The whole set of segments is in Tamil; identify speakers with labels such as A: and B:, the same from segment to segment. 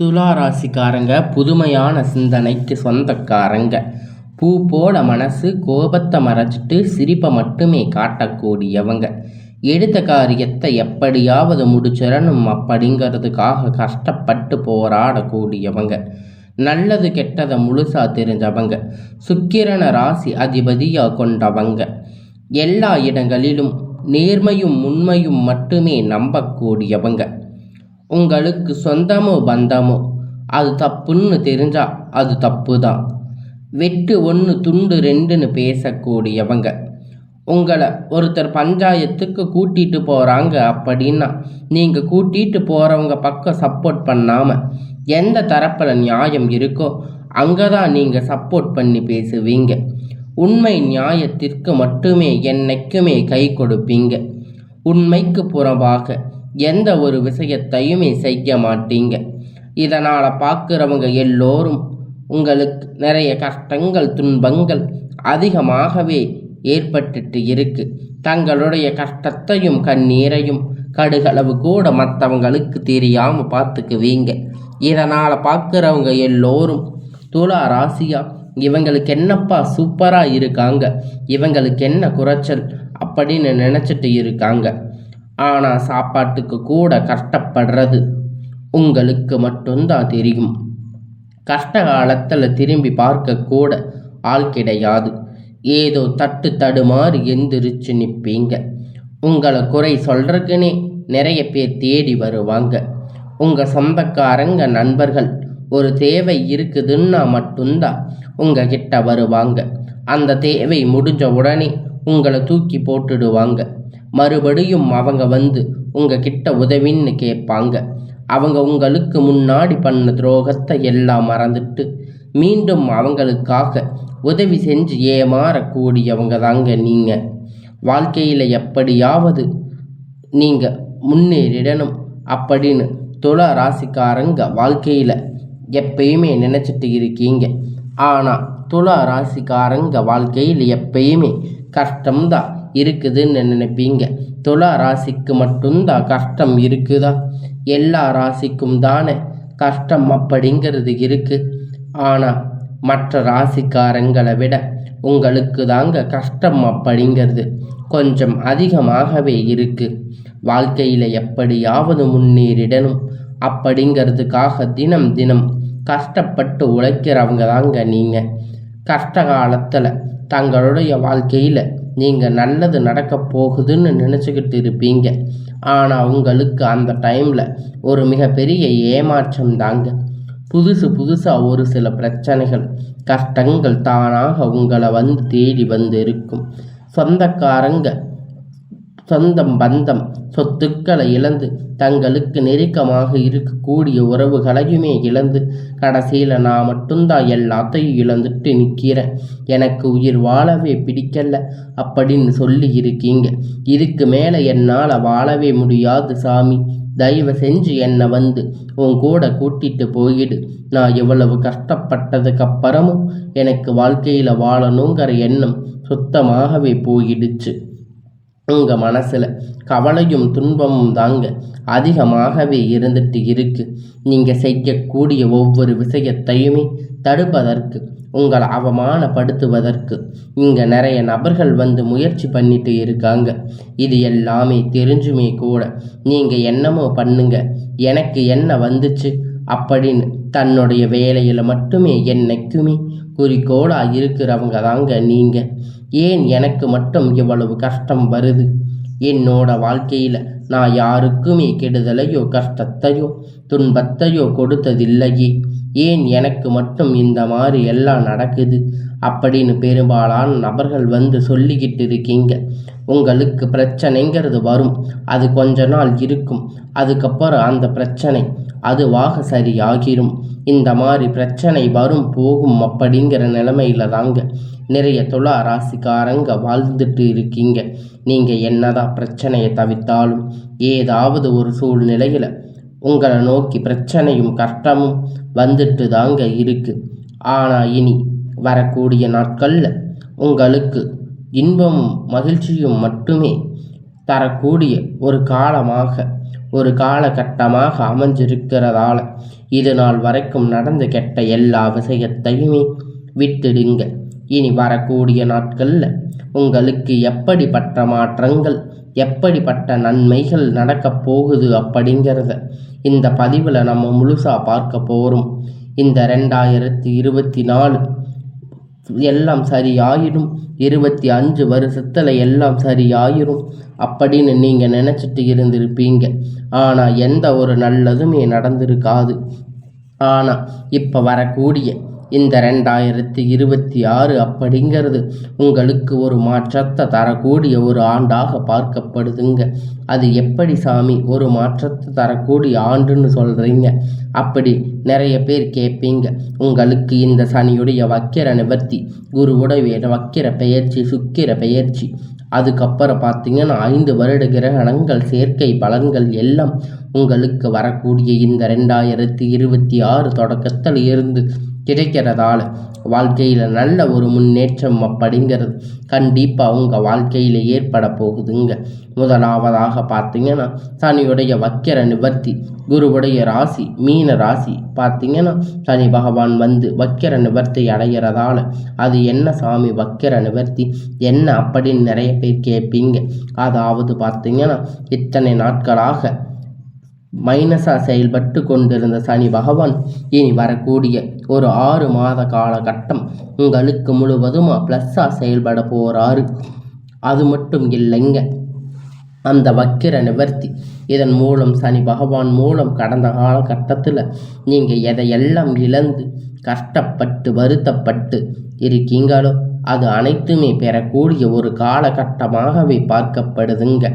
A: துலா ராசிக்காரங்க புதுமையான சிந்தனைக்கு சொந்தக்காரங்க. பூ போட மனசு கோபத்தை மறைச்சிட்டு சிரிப்பை மட்டுமே காட்டக்கூடியவங்க. எடுத்த காரியத்தை எப்படியாவது முடிச்சிடணும் அப்படிங்கிறதுக்காக கஷ்டப்பட்டு போராடக்கூடியவங்க. நல்லது கெட்டதை முழுசா தெரிஞ்சவங்க. சுக்கிரன ராசி அதிபதியாக கொண்டவங்க. எல்லா இடங்களிலும் நேர்மையும் உண்மையும் மட்டுமே நம்பக்கூடியவங்க. உங்களுக்கு சொந்தமோ பந்தமோ? அது தப்புன்னு தெரிஞ்சா அது தப்பு தான் வெட்டு ஒன்று துண்டு ரெண்டுன்னு பேசக்கூடியவங்க. உங்களை ஒருத்தர் பஞ்சாயத்துக்கு கூட்டிட்டு போகிறாங்க அப்படின்னா நீங்கள் கூட்டிட்டு போகிறவங்க பக்கம் சப்போர்ட் பண்ணாமல் எந்த தரப்பில் நியாயம் இருக்கோ அங்கே தான் நீங்கள் சப்போர்ட் பண்ணி பேசுவீங்க. உண்மை நியாயத்திற்கு மட்டுமே என்னைக்குமே கை கொடுப்பீங்க. உண்மைக்கு புறம்பாக எந்த ஒரு விஷயத்தையுமே செய்ய மாட்டீங்க. இதனால் பார்க்குறவங்க எல்லோரும் உங்களுக்கு நிறைய கஷ்டங்கள் துன்பங்கள் அதிகமாகவே ஏற்பட்டுட்டு இருக்கு. தங்களுடைய கஷ்டத்தையும் கண்ணீரையும் கடுகளவு கூட மற்றவங்களுக்கு தெரியாமல் பார்த்துக்குவீங்க. இதனால் பார்க்குறவங்க எல்லோரும் துலா ராசியா இவங்களுக்கு என்னப்பா சூப்பராக இருக்காங்க இவங்களுக்கு என்ன குறைச்சல் அப்படின்னு நினச்சிட்டு இருக்காங்க. ஆனால் சாப்பாட்டுக்கு கூட கஷ்டப்படுறது உங்களுக்கு மட்டும்தான் தெரியும். கஷ்ட காலத்தில் திரும்பி பார்க்க கூட ஆள் கிடையாது. ஏதோ தட்டு தடுமாறு எந்திரிச்சு நிற்பீங்க உங்களை குறை சொல்கிறதுக்குனே நிறைய பேர் தேடி வருவாங்க. உங்கள் சொந்தக்காரங்க நண்பர்கள் ஒரு தேவை இருக்குதுன்னா மட்டும்தான் உங்கள் கிட்ட வருவாங்க. அந்த தேவை முடிஞ்ச உடனே உங்களை தூக்கி போட்டுடுவாங்க. மறுபடியும் அவங்க வந்து உங்ககிட்ட உதவின்னு கேட்பாங்க. அவங்க உங்களுக்கு முன்னாடி பண்ண துரோகத்தை எல்லாம் மறந்துட்டு மீண்டும் அவங்களுக்காக உதவி செஞ்சு ஏமாறக்கூடியவங்க தாங்க நீங்கள் வாழ்க்கையில் எப்படியாவது நீங்கள் முன்னேறிடணும் அப்படின்னு துள ராசிக்காரங்க வாழ்க்கையில் எப்பயுமே நினச்சிட்டு இருக்கீங்க. ஆனால் துள ராசிக்காரங்க வாழ்க்கையில் எப்பயுமே கஷ்டம்தான். இருக்குதுன்னு நினைப்பீங்க. துலா ராசிக்கு மட்டும்தான் கஷ்டம் இருக்குதா? எல்லா ராசிக்கும் தானே கஷ்டம் அப்படிங்கிறது இருக்கு. ஆனால் மற்ற ராசிக்காரங்களை விட உங்களுக்கு தாங்க கஷ்டம் அப்படிங்கிறது கொஞ்சம் அதிகமாகவே இருக்கு. வாழ்க்கையில் எப்படியாவது முன்னேறிடணும் அப்படிங்கிறதுக்காக தினம் தினம் கஷ்டப்பட்டு உழைக்கிறவங்க தாங்க நீங்கள் கஷ்ட காலத்தில் தங்களுடைய வாழ்க்கையில் நீங்கள் நல்லது நடக்க போகுதுன்னு நினச்சிக்கிட்டு இருப்பீங்க. ஆனால் உங்களுக்கு அந்த டைமில் ஒரு மிகப்பெரிய ஏமாற்றம் தாங்க. புதுசு புதுசாக ஒரு சில பிரச்சனைகள் கஷ்டங்கள் தானாக உங்களை வந்து தேடி வந்து இருக்கும். சொந்தக்காரங்க சொந்தம் பந்தம் சொத்துக்களை இழந்து தங்களுக்கு நெருக்கமாக இருக்கக்கூடிய உறவுகளையுமே இழந்து கடைசியில் நான் மட்டும்தான் எல்லாத்தையும் இழந்துட்டு நிற்கிறேன் எனக்கு உயிர் வாழவே பிடிக்கல அப்படின்னு சொல்லி இருக்கீங்க. இதுக்கு மேலே என்னால் வாழவே முடியாது சாமி. தயவு செஞ்சு என்னை வந்து உன் கூட கூட்டிட்டு போயிடு. நான் எவ்வளவு கஷ்டப்பட்டதுக்கு அப்புறமும் எனக்கு வாழ்க்கையில் வாழணுங்கிற எண்ணம் சுத்தமாகவே போயிடுச்சு. உங்கள் மனசில் கவலையும் துன்பமும் தாங்க அதிகமாகவே இருந்துட்டு இருக்கு. நீங்கள் செய்யக்கூடிய ஒவ்வொரு விஷயத்தையுமே தடுப்பதற்கு உங்களை அவமானப்படுத்துவதற்கு இங்கே நிறைய நபர்கள் வந்து முயற்சி பண்ணிட்டு இருக்காங்க. இது எல்லாமே தெரிஞ்சுமே கூட நீங்கள் என்னமோ பண்ணுங்க எனக்கு என்ன வந்துச்சு அப்படின்னு தன்னுடைய வேலையில் மட்டுமே என்னைக்குமே குறிக்கோளாக இருக்கிறவங்க தாங்க நீங்கள் ஏன் எனக்கு மட்டும் இவ்வளவு கஷ்டம் வருது? என்னோட வாழ்க்கையில் நான் யாருக்குமே கெடுதலையோ கஷ்டத்தையோ துன்பத்தையோ கொடுத்ததில்லையே. ஏன் எனக்கு மட்டும் இந்த மாதிரி எல்லாம் நடக்குது? அப்படின்னு பெரும்பாலான நபர்கள் வந்து சொல்லிக்கிட்டு இருக்கீங்க. உங்களுக்கு பிரச்சனைங்கிறது வரும். அது கொஞ்ச நாள் இருக்கும். அதுக்கப்புறம் அந்த பிரச்சனை அதுவாக சரியாகிரும் இந்த மாதிரி பிரச்சனை வரும் போகும் அப்படிங்கிற நிலைமையில தாங்க நிறைய துளா ராசிக்காரங்க வாழ்ந்துட்டு இருக்கீங்க. நீங்கள் என்னதான் பிரச்சனையை தவிர்த்தாலும் ஏதாவது ஒரு சூழ்நிலையில் உங்களை நோக்கி பிரச்சனையும் கஷ்டமும் வந்துட்டு தாங்க இருக்கு. ஆனால் இனி வரக்கூடிய நாட்களில் உங்களுக்கு இன்பமும் மகிழ்ச்சியும் மட்டுமே தரக்கூடிய ஒரு காலமாக ஒரு காலகட்டமாக அமைஞ்சிருக்கிறதால இது நாள் வரைக்கும் நடந்து கெட்ட எல்லா விஷயத்தையுமே விட்டுடுங்க. இனி வரக்கூடிய நாட்களில் உங்களுக்கு எப்படிப்பட்ட மாற்றங்கள் எப்படிப்பட்ட நன்மைகள் நடக்கப் போகுது அப்படிங்கிறத இந்த பதிவில் நம்ம முழுசாக பார்க்க போகிறோம் இந்த ரெண்டாயிரத்தி இருபத்தி நாலு எல்லாம் சரியாயிடும். இருபத்தி அஞ்சு வருஷத்தில் எல்லாம் சரியாயிரும். அப்படின்னு நீங்கள் நினச்சிட்டு இருந்திருப்பீங்க. ஆனால் எந்த ஒரு நல்லதுமே நடந்திருக்காது. ஆனால் இப்போ வரக்கூடிய இந்த ரெண்டாயிரத்தி இருபத்தி ஆறு அப்படிங்கிறது உங்களுக்கு ஒரு மாற்றத்தை தரக்கூடிய ஒரு ஆண்டாக பார்க்கப்படுதுங்க. அது எப்படி சாமி? ஒரு மாற்றத்தை தரக்கூடிய ஆண்டுன்னு சொல்கிறீங்க அப்படி நிறைய பேர் கேட்பீங்க. உங்களுக்கு இந்த சனியுடைய வக்கிர நிவர்த்தி குருவுடைய வக்கிர பெயர்ச்சி சுக்கிர பெயர்ச்சி. அதுக்கப்புறம் பார்த்தீங்கன்னா ஐந்து வருட கிரகணங்கள் சேர்க்கை பலன்கள் எல்லாம் உங்களுக்கு வரக்கூடிய இந்த ரெண்டாயிரத்தி இருபத்தி ஆறு தொடக்கத்தில் இருந்து கிடைக்கிறதால வாழ்க்கையில் நல்ல ஒரு முன்னேற்றம் அப்படிங்கிறது கண்டிப்பாக உங்கள் வாழ்க்கையில் ஏற்பட போகுதுங்க. முதலாவதாக பார்த்தீங்கன்னா சனியுடைய வக்கிர நிவர்த்தி குருவுடைய ராசி மீன ராசி பார்த்தீங்கன்னா சனி பகவான் வந்து வக்கிர நிவர்த்தி அடைகிறதால அது என்ன சாமி வக்கிர நிவர்த்தி என்ன அப்படின்னு நிறைய பேர் கேட்பீங்க. அதாவது பார்த்தீங்கன்னா இத்தனை நாட்களாக மைனஸாக செயல்பட்டு கொண்டிருந்த சனி பகவான் இனி வரக்கூடிய ஒரு ஆறு மாத காலகட்டம் உங்களுக்கு முழுவதுமா ப்ளஸ்ஸாக செயல்பட போகிறாரு அது மட்டும் இல்லைங்க. அந்த வக்கிர நிவர்த்தி இதன் மூலம் சனி பகவான் மூலம் கடந்த காலகட்டத்தில் நீங்கள் எதையெல்லாம் இழந்து கஷ்டப்பட்டு வருத்தப்பட்டு இருக்கீங்களோ அது அனைத்துமே பெறக்கூடிய ஒரு காலகட்டமாகவே பார்க்கப்படுதுங்க.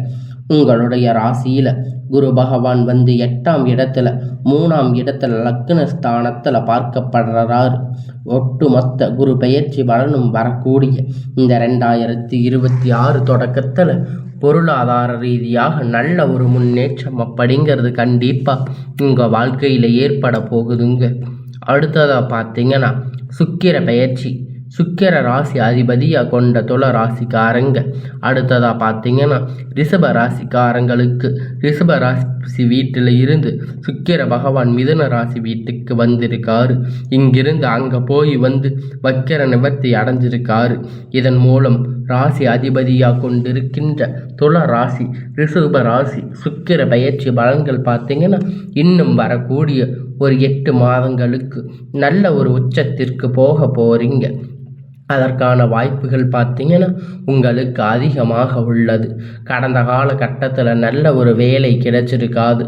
A: உங்களுடைய ராசியில் குரு பகவான் வந்து எட்டாம் இடத்துல மூணாம் இடத்துல லக்ன ஸ்தானத்தில் பார்க்கப்படுறாரு. ஒட்டுமொத்த குரு பெயர்ச்சி பலனும் வரக்கூடிய இந்த ரெண்டாயிரத்தி இருபத்தி ஆறு தொடக்கத்தில் பொருளாதார ரீதியாக நல்ல ஒரு முன்னேற்றம் அப்படிங்கிறது கண்டிப்பாக உங்கள் வாழ்க்கையில் ஏற்பட போகுதுங்க. அடுத்ததாக பார்த்தீங்கன்னா சுக்கிர பயிற்சி சுக்கிர ராசி அதிபதியாக கொண்ட துள ராசிக்காரங்க. அடுத்ததாக பார்த்தீங்கன்னா ரிஷப ராசிக்காரங்களுக்கு. ரிஷப ராசி வீட்டில் இருந்து சுக்கிர பகவான் மிதுன ராசி வீட்டுக்கு வந்திருக்காரு. இங்கிருந்து அங்கே போய் வந்து வக்கிர நிவர்த்தி அடைஞ்சிருக்காரு. இதன் மூலம் ராசி அதிபதியாக கொண்டிருக்கின்ற துள ராசி ரிஷப ராசி சுக்கிர பயிற்சி பலன்கள் பார்த்தீங்கன்னா இன்னும் வரக்கூடிய ஒரு எட்டு மாதங்களுக்கு நல்ல ஒரு உச்சத்திற்கு போக போகிறீங்க அதற்கான வாய்ப்புகள் பார்த்தீங்கன்னா உங்களுக்கு அதிகமாக உள்ளது. கடந்த காலகட்டத்தில் நல்ல ஒரு வேலை கிடைச்சிருக்காது.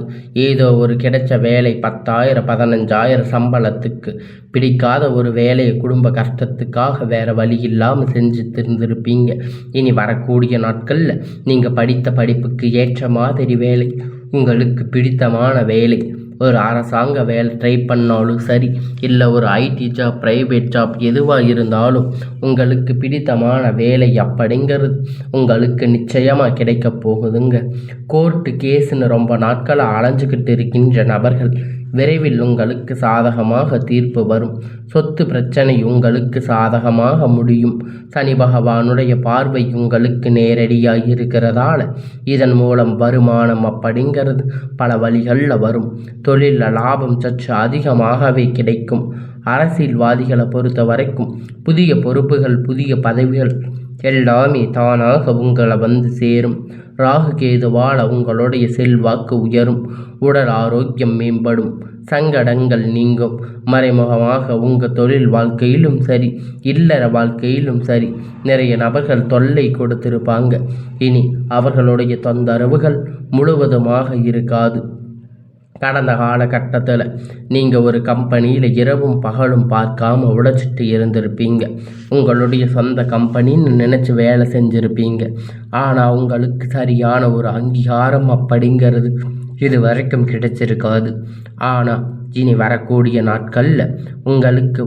A: ஏதோ ஒரு கிடைச்ச வேலை பத்தாயிரம் பதினஞ்சாயிரம் சம்பளத்துக்கு. பிடிக்காத ஒரு வேலையை குடும்ப கஷ்டத்துக்காக வேறு வழி இல்லாமல் செஞ்சு திருந்திருப்பீங்க இனி வரக்கூடிய நாட்களில் நீங்கள் படித்த படிப்புக்கு ஏற்ற மாதிரி வேலை. உங்களுக்கு பிடித்தமான வேலை. ஒரு அரசாங்க வேலை ட்ரை பண்ணாலும் சரி இல்லை ஒரு ஐடி ஜாப் ப்ரைவேட் ஜாப் எதுவாக இருந்தாலும் உங்களுக்கு பிடித்தமான வேலை அப்படிங்கிறது உங்களுக்கு நிச்சயமாக கிடைக்க போகுதுங்க. கோர்ட்டு கேஸுன்னு ரொம்ப நாட்களாக அலைஞ்சிக்கிட்டு இருக்கின்ற நபர்கள் விரைவில் உங்களுக்கு சாதகமாக தீர்ப்பு வரும். சொத்து பிரச்சனை உங்களுக்கு சாதகமாக முடியும். சனி பகவானுடைய பார்வை உங்களுக்கு நேரடியாக இருக்கிறதால இதன் மூலம் வருமானம் அப்படிங்கிறது பல வழிகளில் வரும். தொழிலில் லாபம் சற்று அதிகமாகவே கிடைக்கும். அரசியல்வாதிகளை பொறுத்த வரைக்கும் புதிய பொறுப்புகள் புதிய பதவிகள் எல்லாமே தானாக உங்களை வந்து சேரும். ராகு கேதுவால் உங்களுடைய செல்வாக்கு உயரும். உடல் ஆரோக்கியம் மேம்படும். சங்கடங்கள் நீங்கும். மறைமுகமாக உங்கள் தொழில் வாழ்க்கையிலும் சரி இல்லற வாழ்க்கையிலும் சரி நிறைய நபர்கள் தொல்லை கொடுத்திருப்பாங்க. இனி அவர்களுடைய தொந்தரவுகள் முழுவதுமாக இருக்காது. கடந்த காலகட்டத்தில் நீங்கள் ஒரு கம்பெனியில் இரவும் பகலும் பார்க்காம உழைச்சிட்டு இருந்திருப்பீங்க. உங்களுடைய சொந்த கம்பெனின்னு நினச்சி வேலை செஞ்சுருப்பீங்க. ஆனால் உங்களுக்கு சரியான ஒரு அங்கீகாரம் அப்படிங்கிறது இது வரைக்கும் கிடைச்சிருக்காது. ஆனால் இனி வரக்கூடிய நாட்களில் உங்களுக்கு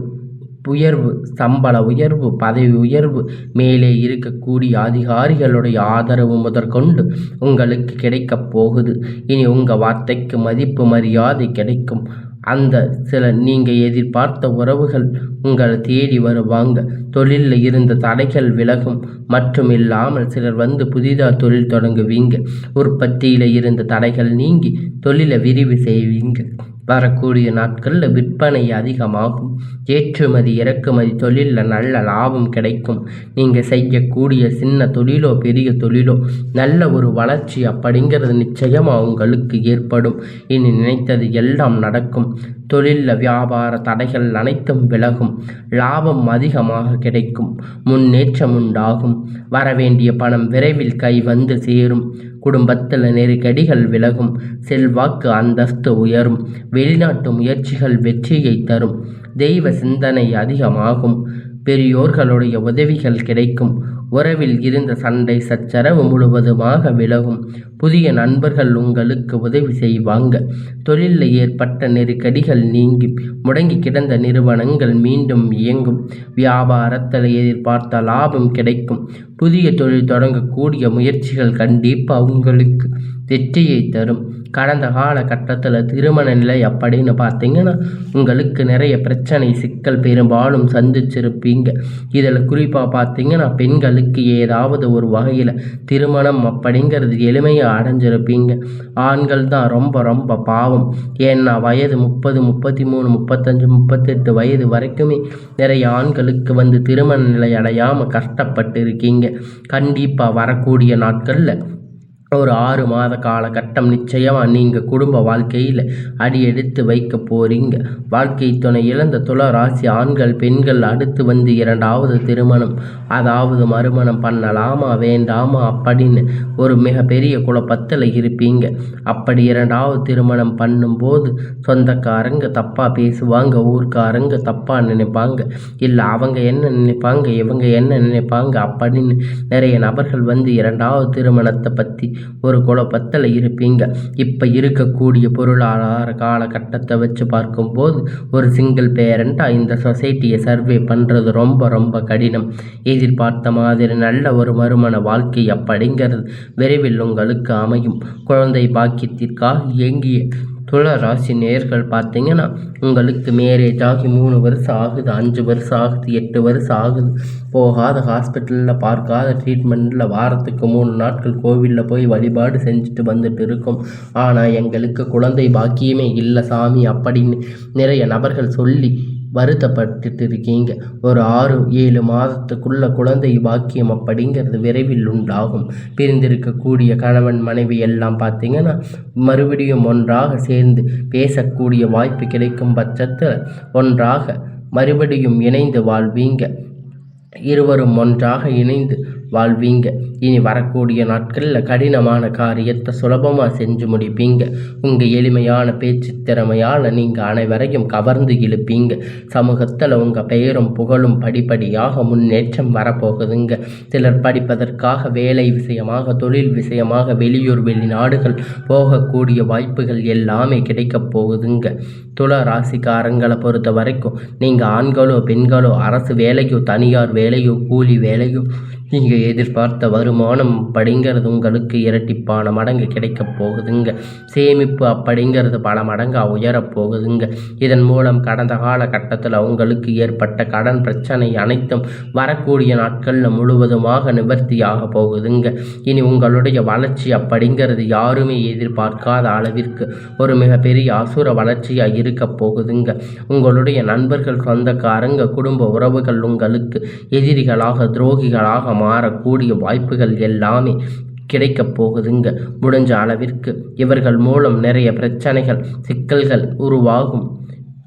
A: உயர்வு சம்பள உயர்வு பதவி உயர்வு மேலே இருக்கக்கூடிய அதிகாரிகளுடைய ஆதரவு முதற்கொண்டு உங்களுக்கு கிடைக்கப் போகுது. இனி உங்கள் வார்த்தைக்கு மதிப்பு மரியாதை கிடைக்கும். அந்த சில நீங்கள் எதிர்பார்த்த உறவுகள் உங்களை தேடி வருவாங்க. தொழிலில் இருந்த தடைகள் விலகும். மற்றும் இல்லாமல் சிலர் வந்து புதிதாக தொழில் தொடங்குவீங்க. உற்பத்தியில் இருந்த தடைகள் நீங்கி தொழிலை விரிவு செய்வீங்க. வரக்கூடிய நாட்களில் விற்பனை அதிகமாகும். ஏற்றுமதி இறக்குமதி தொழிலில் நல்ல லாபம் கிடைக்கும். நீங்கள் செய்யக்கூடிய சின்ன தொழிலோ பெரிய தொழிலோ நல்ல ஒரு வளர்ச்சி அப்படிங்கிறது நிச்சயமாக உங்களுக்கு ஏற்படும். இனி நினைத்தது எல்லாம் நடக்கும். தொழிலில் வியாபார தடைகள் அனைத்தும் விலகும். லாபம் அதிகமாக கிடைக்கும். முன்னேற்றம் உண்டாகும். வரவேண்டிய பணம் விரைவில் கை வந்து சேரும். குடும்பத்தில் நெருக்கடிகள் விலகும். செல்வாக்கு அந்தஸ்து உயரும். வெளிநாட்டு முயற்சிகள் வெற்றியை தரும். தெய்வ சிந்தனை அதிகமாகும். பெரியோர்களுடைய உதவிகள் கிடைக்கும். உறவில் இருந்த சண்டை சச்சரவு முழுவதுமாக விலகும். புதிய நண்பர்கள் உங்களுக்கு உதவி செய்வாங்க. தொழிலில் ஏற்பட்ட நெருக்கடிகள் நீங்கி முடங்கி கிடந்த நிறுவனங்கள் மீண்டும் இயங்கும். வியாபாரத்தில் எதிர்பார்த்த லாபம் கிடைக்கும். புதிய தொழில் தொடங்கக்கூடிய முயற்சிகள் கண்டிப்பாக உங்களுக்கு வெற்றியை தரும். கடந்த காலகட்டத்தில் திருமண நிலை அப்படின்னு பார்த்தீங்கன்னா உங்களுக்கு நிறைய பிரச்சனை சிக்கல் பெரும்பாலும் சந்திச்சிருப்பீங்க. இதில் குறிப்பாக பார்த்தீங்கன்னா பெண்களுக்கு ஏதாவது ஒரு வகையில் திருமணம் அப்படிங்கிறது எளிமையாக அடைஞ்சிருப்பீங்க. ஆண்கள் தான் ரொம்ப ரொம்ப பாவம். ஏன்னா வயது முப்பது முப்பத்தி மூணு முப்பத்தஞ்சு முப்பத்தெட்டு வயது வரைக்குமே நிறைய ஆண்களுக்கு வந்து திருமண நிலை அடையாமல் கஷ்டப்பட்டு இருக்கீங்க. கண்டிப்பாக வரக்கூடிய நாட்களில் ஒரு ஆறு மாத காலகட்டம் நிச்சயமாக நீங்கள் குடும்ப வாழ்க்கையில் அடி எடுத்து வைக்க போகிறீங்க வாழ்க்கை துணை இழந்த துள ராசி ஆண்கள் பெண்கள் அடுத்து வந்து இரண்டாவது திருமணம். அதாவது மறுமணம் பண்ணலாமா வேண்டாமா அப்படின்னு ஒரு மிகப்பெரிய குழப்பத்தில் இருப்பீங்க. அப்படி இரண்டாவது திருமணம் பண்ணும்போது சொந்தக்காரங்க தப்பாக பேசுவாங்க ஊர்க்காரங்க தப்பாக நினைப்பாங்க. இல்லை அவங்க என்ன நினைப்பாங்க இவங்க என்ன நினைப்பாங்க அப்படின்னு நிறைய நபர்கள் வந்து இரண்டாவது திருமணத்தை பற்றி ஒரு குழப்பத்தில் இருப்பீங்க. இப்போ இருக்கக்கூடிய பொருளாதார காலகட்டத்தை வச்சு பார்க்கும்போது ஒரு சிங்கிள் பேரண்ட்டாக இந்த சொசைட்டியை சர்வே பண்ணுறது ரொம்ப ரொம்ப கடினம். எதிர்பார்த்த மாதிரி நல்ல ஒரு மறுமண வாழ்க்கை அப்படிங்கிறது விரைவில் உங்களுக்கு அமையும். குழந்தை பாக்கியத்திற்காக இயங்கிய துளராசி நேர்கள் பார்த்தீங்கன்னா உங்களுக்கு மேரேஜ் ஆகி மூணு வருஷம் ஆகுது அஞ்சு வருஷம் ஆகுது எட்டு வருஷம் ஆகுது. போகாத ஹாஸ்பிட்டலில் பார்க்காத ட்ரீட்மெண்ட்டில் வாரத்துக்கு மூணு நாட்கள் கோவிலில் போய் வழிபாடு செஞ்சுட்டு வந்துட்டு இருக்கோம். ஆனால் எங்களுக்கு குழந்தை பாக்கியமே இல்லை சாமி அப்படின்னு நிறைய நபர்கள் சொல்லி வருத்தப்பட்டுட்டு இருக்கீங்க ஒரு ஆறு ஏழு மாதத்துக்குள்ள குழந்தை பாக்கியம் அப்படிங்கிறது விரைவில் உண்டாகும். பிரிந்திருக்கக்கூடிய கணவன் மனைவி எல்லாம் பார்த்தீங்கன்னா மறுபடியும் ஒன்றாக சேர்ந்து பேசக்கூடிய வாய்ப்பு கிடைக்கும் பட்சத்தில் ஒன்றாக மறுபடியும் இணைந்து வாழ்வீங்க. இருவரும் ஒன்றாக இணைந்து வாழ்வீங்க. இனி வரக்கூடிய நாட்களில் கடினமான காரியத்தை சுலபமாக செஞ்சு முடிப்பீங்க. உங்கள் எளிமையான பேச்சு திறமையால் நீங்கள் அனைவரையும் கவர்ந்து இழுப்பீங்க. சமூகத்தில் உங்கள் பெயரும் புகழும் படிப்படியாக முன்னேற்றம் வரப்போகுதுங்க. சிலர் படிப்பதற்காக வேலை விஷயமாக தொழில் விஷயமாக வெளியூர் வெளிநாடுகள் போகக்கூடிய வாய்ப்புகள் எல்லாமே கிடைக்கப் போகுதுங்க. துள ராசிக்காரங்களை பொறுத்த வரைக்கும் நீங்கள் ஆண்களோ பெண்களோ அரசு வேலையோ தனியார் வேலையோ கூலி வேலையோ நீங்கள் எதிர்பார்த்த வருமானம் அப்படிங்கிறது உங்களுக்கு இரட்டிப்பான மடங்கு கிடைக்கப் போகுதுங்க. சேமிப்பு அப்படிங்கிறது பல மடங்காக உயரப் போகுதுங்க. இதன் மூலம் கடந்த காலகட்டத்தில் உங்களுக்கு ஏற்பட்ட கடன் பிரச்சனை அனைத்தும் வரக்கூடிய நாட்களில் முழுவதுமாக நிவர்த்தியாக போகுதுங்க. இனி உங்களுடைய வளர்ச்சி அப்படிங்கிறது யாருமே எதிர்பார்க்காத அளவிற்கு ஒரு மிகப்பெரிய அசுர வளர்ச்சியாக இருக்க போகுதுங்க. உங்களுடைய நண்பர்கள் சொந்தக்காரங்க குடும்ப உறவுகள் உங்களுக்கு எதிரிகளாக துரோகிகளாக மாறக்கூடிய வாய்ப்புகள் எல்லாமே கிடைக்கப் போகுதுங்க. முடிஞ்ச அளவிற்கு இவர்கள் மூலம் நிறைய பிரச்சனைகள் சிக்கல்கள் உருவாகும்.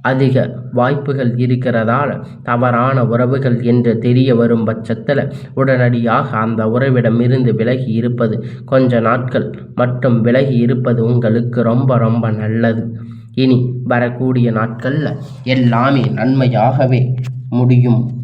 A: அதிக வாய்ப்புகள் இருக்கிறதால தவறான உறவுகள் என்று தெரிய வரும் பட்சத்தில் உடனடியாக அந்த உறவிடமிருந்து விலகி இருப்பது கொஞ்ச நாட்கள் மட்டும் விலகி இருப்பது உங்களுக்கு ரொம்ப ரொம்ப நல்லது. இனி வரக்கூடிய நாட்களில் எல்லாமே நன்மையாகவே முடியும்.